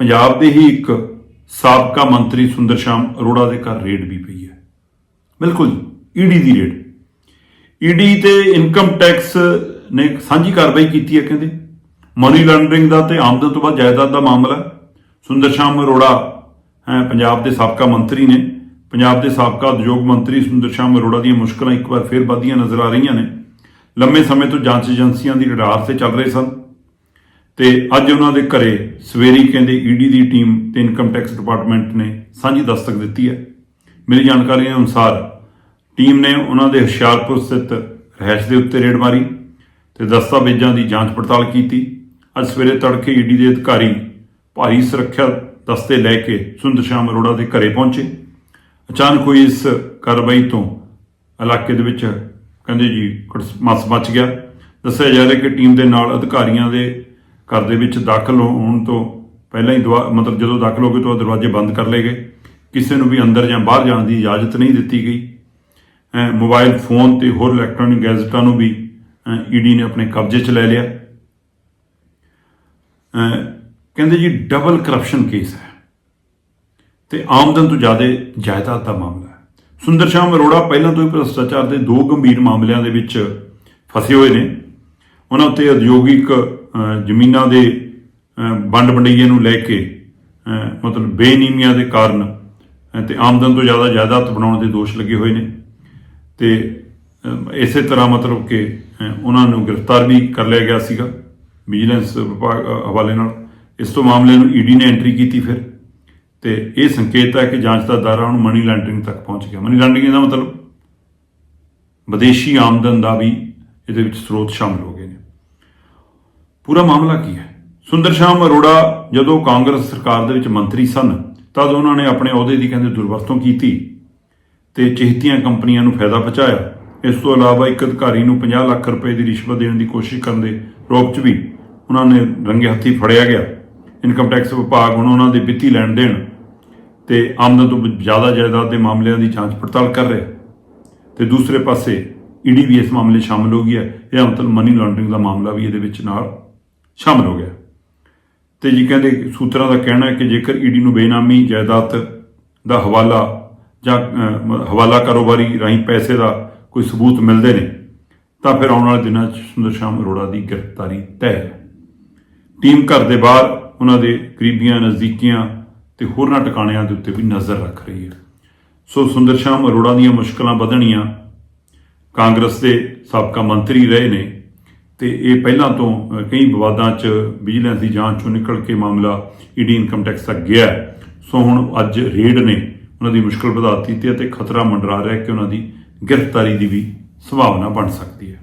ਪੰਜਾਬ ਦੇ ਹੀ ਇੱਕ ਸਾਬਕਾ ਮੰਤਰੀ ਸੁੰਦਰ ਸ਼ਾਮ ਅਰੋੜਾ ਦੇ ਘਰ ਰੇਡ ਵੀ ਪਈ ਹੈ। ਬਿਲਕੁਲ ਈਡੀ ਦੀ ਰੇਡ। ਈਡੀ ਤੇ ਇਨਕਮ ਟੈਕਸ ਨੇ ਸਾਂਝੀ ਕਾਰਵਾਈ ਕੀਤੀ ਹੈ ਕਹਿੰਦੇ। ਮਨੀ ਲਾਂਡਰਿੰਗ ਦਾ ਤੇ ਆਮਦਨ ਤੋਂ ਬਾਅਦ ਜਾਇਦਾਦ ਦਾ ਮਾਮਲਾ। ਸੁੰਦਰ ਸ਼ਾਮ ਅਰੋੜਾ, ਹੈ, ਪੰਜਾਬ ਦੇ ਸਾਬਕਾ ਮੰਤਰੀ ਨੇ। ਪੰਜਾਬ ਦੇ ਸਾਬਕਾ ਉਦਯੋਗ ਮੰਤਰੀ ਸੁੰਦਰ ਸ਼ਾਮ ਅਰੋੜਾ ਦੀਆਂ ਮੁਸ਼ਕਲਾਂ ਇੱਕ ਵਾਰ ਫੇਰ ਵਧੀਆਂ ਨਜ਼ਰ ਆ ਰਹੀਆਂ ਨੇ। ਲੰਮੇ ਸਮੇਂ ਤੋਂ ਜਾਂਚ ਏਜੰਸੀਆਂ ਦੀ ਰਡਾਰ ਤੇ ਚੱਲ ਰਹੇ ਸਨ। ਤੇ ਅੱਜ ਉਹਨਾਂ ਦੇ ਘਰੇ ਸਵੇਰੀ ਕਹਿੰਦੇ ਈਡੀ ਦੀ ਟੀਮ ਤੇ ਇਨਕਮ ਟੈਕਸ ਡਿਪਾਰਟਮੈਂਟ ਨੇ ਸਾਂਝੀ ਦਸਤਕ ਦਿੱਤੀ ਹੈ। ਮੇਰੀ ਜਾਣਕਾਰੀ ਦੇ ਅਨੁਸਾਰ ਟੀਮ ਨੇ ਉਹਨਾਂ ਦੇ ਹੁਸ਼ਿਆਰਪੁਰ ਸਥਿਤ ਰਹਿਸ਼ ਦੇ ਉੱਤੇ ਰੇਡ ਮਾਰੀ ਤੇ ਦਸਤਾਵੇਜ਼ਾਂ ਦੀ ਜਾਂਚ ਪੜਤਾਲ ਕੀਤੀ। ਅੱਜ ਸਵੇਰੇ ਤੜਕੇ ਈਡੀ ਦੇ ਅਧਿਕਾਰੀ ਭਾਰੀ ਸੁਰੱਖਿਆ ਦਸਤੇ ਲੈ ਕੇ ਸੁੰਦਰ ਸ਼ਾਮ ਅਰੋੜਾ ਦੇ ਘਰੇ ਪਹੁੰਚੇ। ਅਚਾਨਕ ਹੋਈ ਇਸ ਕਾਰਵਾਈ ਤੋਂ ਇਲਾਕੇ ਦੇ ਵਿੱਚ ਕਹਿੰਦੇ ਜੀ ਕੁਛ ਮਸ ਮਚ ਗਿਆ। ਦੱਸਿਆ ਜਾ ਰਿਹਾ ਕਿ ਟੀਮ ਦੇ ਨਾਲ ਅਧਿਕਾਰੀਆਂ ਦੇ ਘਰ ਦੇ ਵਿੱਚ ਦਾਖਲ ਹੋਣ ਤੋਂ ਪਹਿਲਾਂ ਹੀ ਦਵਾ- ਮਤਲਬ ਜਦੋਂ ਦਾਖਲ ਹੋ ਗਏ ਤਾਂ ਦਰਵਾਜ਼ੇ ਬੰਦ ਕਰ ਲਏ ਗਏ। ਕਿਸੇ ਨੂੰ ਵੀ ਅੰਦਰ ਜਾਂ ਬਾਹਰ ਜਾਣ ਦੀ ਇਜਾਜ਼ਤ ਨਹੀਂ ਦਿੱਤੀ ਗਈ। ਅਹ ਮੋਬਾਈਲ ਫੋਨ ਤੇ ਹੋਰ ਇਲੈਕਟ੍ਰੋਨਿਕ ਗੈਜ਼ਟਾਂ ਨੂੰ ਵੀ ਈਡੀ ਨੇ ਆਪਣੇ ਕਬਜ਼ੇ 'ਚ ਲੈ ਲਿਆ। ਕਹਿੰਦੇ ਜੀ ਡਬਲ ਕਰਪਸ਼ਨ ਕੇਸ ਹੈ। ਤੇ ਆਮਦਨ ਤੋਂ ਜ਼ਿਆਦਾ ਜਾਇਦਾਦ ਦਾ ਮਾਮਲਾ ਹੈ। ਸੁੰਦਰ ਸ਼ਾਮ ਅਰੋੜਾ ਪਹਿਲਾਂ ਤੋਂ ਹੀ ਭ੍ਰਿਸ਼ਟਾਚਾਰ ਦੇ ਦੋ ਗੰਭੀਰ ਮਾਮਲਿਆਂ ਦੇ ਵਿੱਚ ਫਸੇ ਹੋਏ ਨੇ। ਉਹਨਾਂ ਉੱਤੇ ਉਦਯੋਗਿਕ ਜ਼ਮੀਨਾਂ ਦੇ ਵੰਡ ਵੰਡਈਏ ਨੂੰ ਲੈ ਕੇ ਮਤਲਬ ਬੇਨੀਮੀਆਂ ਦੇ ਕਾਰਨ ਅਹ, ਤੇ ਆਮਦਨ ਤੋਂ ਜ਼ਿਆਦਾ ਜਾਇਦਾਦ ਬਣਾਉਣ ਦੇ ਦੋਸ਼ ਲੱਗੇ ਹੋਏ ਨੇ। ਤੇ ਇਸੇ ਤਰ੍ਹਾਂ ਮਤਲਬ ਕਿ ਉਹਨਾਂ ਨੂੰ ਗ੍ਰਿਫਤਾਰ ਵੀ ਕਰ ਲਿਆ ਗਿਆ ਸੀਗਾ ਵਿਜੀਲੈਂਸ ਵਿਭਾਗ ਹਵਾਲੇ ਨਾਲ। ਇਸ ਤੋਂ ਮਾਮਲੇ ਨੂੰ ਈਡੀ ਨੇ ਐਂਟਰੀ ਕੀਤੀ ਫਿਰ। ਤੇ ਇਹ ਸੰਕੇਤ ਹੈ ਕਿ ਜਾਂਚ ਦਾ ਦਾਇਰਾ ਹੁਣ ਮਨੀ ਲਾਂਡਰਿੰਗ ਤੱਕ ਪਹੁੰਚ ਗਿਆ। ਮਨੀ ਲਾਂਡਰਿੰਗ ਦਾ ਮਤਲਬ ਵਿਦੇਸ਼ੀ ਆਮਦਨ ਦਾ ਵੀ ਇਹਦੇ ਵਿੱਚ ਸਰੋਤ ਸ਼ਾਮਲ ਹੋ ਪੂਰਾ ਮਾਮਲਾ ਕੀ ਹੈ? ਸੁੰਦਰ ਸ਼ਾਮ ਅਰੋੜਾ ਜਦੋਂ ਕਾਂਗਰਸ ਸਰਕਾਰ ਦੇ ਵਿੱਚ ਮੰਤਰੀ ਸਨ, ਤਦ ਉਹਨਾਂ ਨੇ ਆਪਣੇ ਅਹੁਦੇ ਦੀ ਕਹਿੰਦੇ ਦੁਰਵਰਤੋਂ ਕੀਤੀ ਤੇ ਚਿਹਤੀਆਂ ਕੰਪਨੀਆਂ ਨੂੰ ਫਾਇਦਾ ਪਹੁੰਚਾਇਆ। ਇਸ ਤੋਂ ਇਲਾਵਾ ਇੱਕ ਅਧਿਕਾਰੀ ਨੂੰ 50 ਲੱਖ ਰੁਪਏ ਦੀ ਰਿਸ਼ਵਤ ਦੇਣ ਦੀ ਕੋਸ਼ਿਸ਼ ਕਰਨ ਦੇ ਰੋਪ 'ਚ ਵੀ ਉਹਨਾਂ ਨੇ ਰੰਗੇ ਹੱਥੀ ਫੜਿਆ ਗਿਆ। ਇਨਕਮ ਟੈਕਸ ਵਿਭਾਗ ਹੁਣ ਉਹਨਾਂ ਦੇ ਵਿੱਤੀ ਲੈਣ ਦੇਣ ਤੇ ਆਮਦਨ ਤੋਂ ਜ਼ਿਆਦਾ ਜਾਇਦਾਦ ਦੇ ਮਾਮਲਿਆਂ ਦੀ ਜਾਂਚ ਪੜਤਾਲ ਕਰ ਰਿਹਾ। ਤੇ ਦੂਸਰੇ ਪਾਸੇ ਈਡੀ ਵੀ ਇਸ ਮਾਮਲੇ 'ਚ ਸ਼ਾਮਲ ਹੋ ਗਈ ਹੈ ਇਹ ਮਤਲਬ ਮਨੀ ਲਾਂਡਰਿੰਗ ਦਾ ਮਾਮਲਾ ਵੀ ਇਹਦੇ ਵਿੱਚ ਨਾਲ ਸ਼ਾਮਲ ਹੋ ਗਿਆ। ਤੇ ਜੀ ਕਹਿੰਦੇ ਸੂਤਰਾਂ ਦਾ ਕਹਿਣਾ ਹੈ ਕਿ ਜੇਕਰ ਈਡੀ ਨੂੰ ਬੇਨਾਮੀ ਜਾਇਦਾਦ ਦਾ ਹਵਾਲਾ ਜਾਂ ਹਵਾਲਾ ਕਾਰੋਬਾਰੀ ਰਾਹੀਂ ਪੈਸੇ ਦਾ ਕੋਈ ਸਬੂਤ ਮਿਲਦੇ ਨੇ, ਤਾਂ ਫਿਰ ਆਉਣ ਵਾਲੇ ਦਿਨਾਂ 'ਚ ਸੁੰਦਰ ਸ਼ਾਮ ਅਰੋੜਾ ਦੀ ਗ੍ਰਿਫਤਾਰੀ ਤੈਅ ਹੈ। ਟੀਮ ਘਰ ਦੇ ਬਾਹਰ, ਉਹਨਾਂ ਦੇ ਕਰੀਬੀਆਂ ਨਜ਼ਦੀਕੀਆਂ ਤੇ ਹੋਰਨਾਂ ਟਿਕਾਣਿਆਂ ਦੇ ਉੱਤੇ ਵੀ ਨਜ਼ਰ ਰੱਖ ਰਹੀ ਹੈ। ਸੋ ਸੁੰਦਰ ਸ਼ਾਮ ਅਰੋੜਾ ਦੀਆਂ ਮੁਸ਼ਕਲਾਂ ਵਧਣੀਆਂ ਕਾਂਗਰਸ ਦੇ ਸਾਬਕਾ ਮੰਤਰੀ ਰਹੇ ਨੇ ਤੇ ਇਹ ਪਹਿਲਾਂ ਤੋਂ ਕਈ ਵਿਵਾਦਾਂ 'ਚ ਵਿਜੀਲੈਂਸ ਦੀ ਜਾਂਚ 'ਚੋਂ ਨਿਕਲ ਕੇ ਮਾਮਲਾ ਈਡੀ ਇਨਕਮ ਟੈਕਸ ਤੱਕ ਗਿਆ ਹੈ। ਸੋ ਹੁਣ ਅੱਜ ਰੇਡ ਨੇ ਉਹਨਾਂ ਦੀ ਮੁਸ਼ਕਲ ਵਧਾ ਦਿੱਤੀ ਤੇ ਅਤੇ ਖਤਰਾ ਮੰਡਰਾ ਰਿਹਾ ਕਿ ਉਹਨਾਂ ਦੀ ਗ੍ਰਿਫਤਾਰੀ ਦੀ ਵੀ ਸੰਭਾਵਨਾ ਬਣ ਸਕਦੀ ਹੈ